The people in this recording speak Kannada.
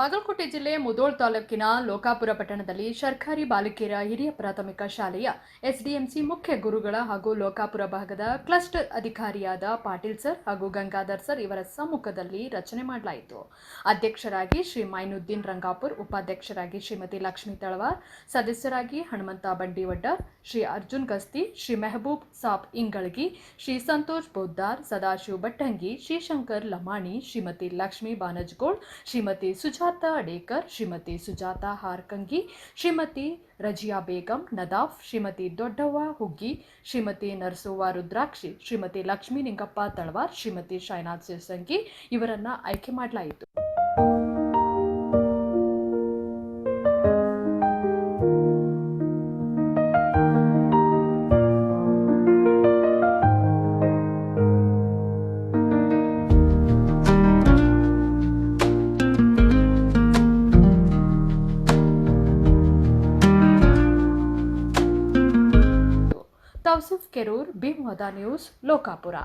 ಬಾಗಲಕೋಟೆ ಜಿಲ್ಲೆ ಮುದೋಳ್ ತಾಲೂಕಿನ ಲೋಕಾಪುರ ಪಟ್ಟಣದಲ್ಲಿ ಸರ್ಕಾರಿ ಬಾಲಕಿಯರ ಹಿರಿಯ ಪ್ರಾಥಮಿಕ ಶಾಲೆಯ ಎಸ್ಡಿಎಂಸಿ ಮುಖ್ಯ ಗುರುಗಳ ಹಾಗೂ ಲೋಕಾಪುರ ಭಾಗದ ಕ್ಲಸ್ಟರ್ ಅಧಿಕಾರಿಯಾದ ಪಾಟೀಲ್ ಸರ್ ಹಾಗೂ ಗಂಗಾಧರ್ ಸರ್ ಇವರ ಸಮ್ಮುಖದಲ್ಲಿ ರಚನೆ ಮಾಡಲಾಯಿತು. ಅಧ್ಯಕ್ಷರಾಗಿ ಶ್ರೀ ಮೈನುದ್ದೀನ್ ರಂಗಾಪುರ್, ಉಪಾಧ್ಯಕ್ಷರಾಗಿ ಶ್ರೀಮತಿ ಲಕ್ಷ್ಮೀ ತಳವಾರ್, ಸದಸ್ಯರಾಗಿ ಹನುಮಂತ ಬಂಡಿವಡ್ಡ, ಶ್ರೀ ಅರ್ಜುನ್ ಗಸ್ತಿ, ಶ್ರೀ ಮೆಹಬೂಬ್ ಸಾಬ್ ಇಂಗಳಗಿ, ಶ್ರೀ ಸಂತೋಷ್ ಬೋದ್ದಾರ್, ಸದಾಶಿವ್ ಭಟ್ಟಂಗಿ, ಶ್ರೀಶಂಕರ್ ಲಮಾಣಿ, ಶ್ರೀಮತಿ ಲಕ್ಷ್ಮೀ ಬಾನಜ್ಗೋಳ್, ಶ್ರೀಮತಿ ಸುಜಾತ ಅಡೇಕರ್, ಶ್ರೀಮತಿ ಸುಜಾತ ಹಾರ್ಕಂಗಿ, ಶ್ರೀಮತಿ ರಜಿಯಾ ಬೇಗಂ, ನದಾಫ್, ಶ್ರೀಮತಿ ದೊಡ್ಡವ್ವ ಹುಗ್ಗಿ, ಶ್ರೀಮತಿ ನರಸವ್ವ ರುದ್ರಾಕ್ಷಿ, ಶ್ರೀಮತಿ ಲಕ್ಷ್ಮೀ ನಿಂಗಪ್ಪ ತಳವಾರ್, ಶ್ರೀಮತಿ ಶೈನಾಥ್ ಸಿರ್ಸಂಗಿ ಇವರನ್ನ ಆಯ್ಕೆ ಮಾಡಲಾಯಿತು. Tausif Kerur B news Lokapura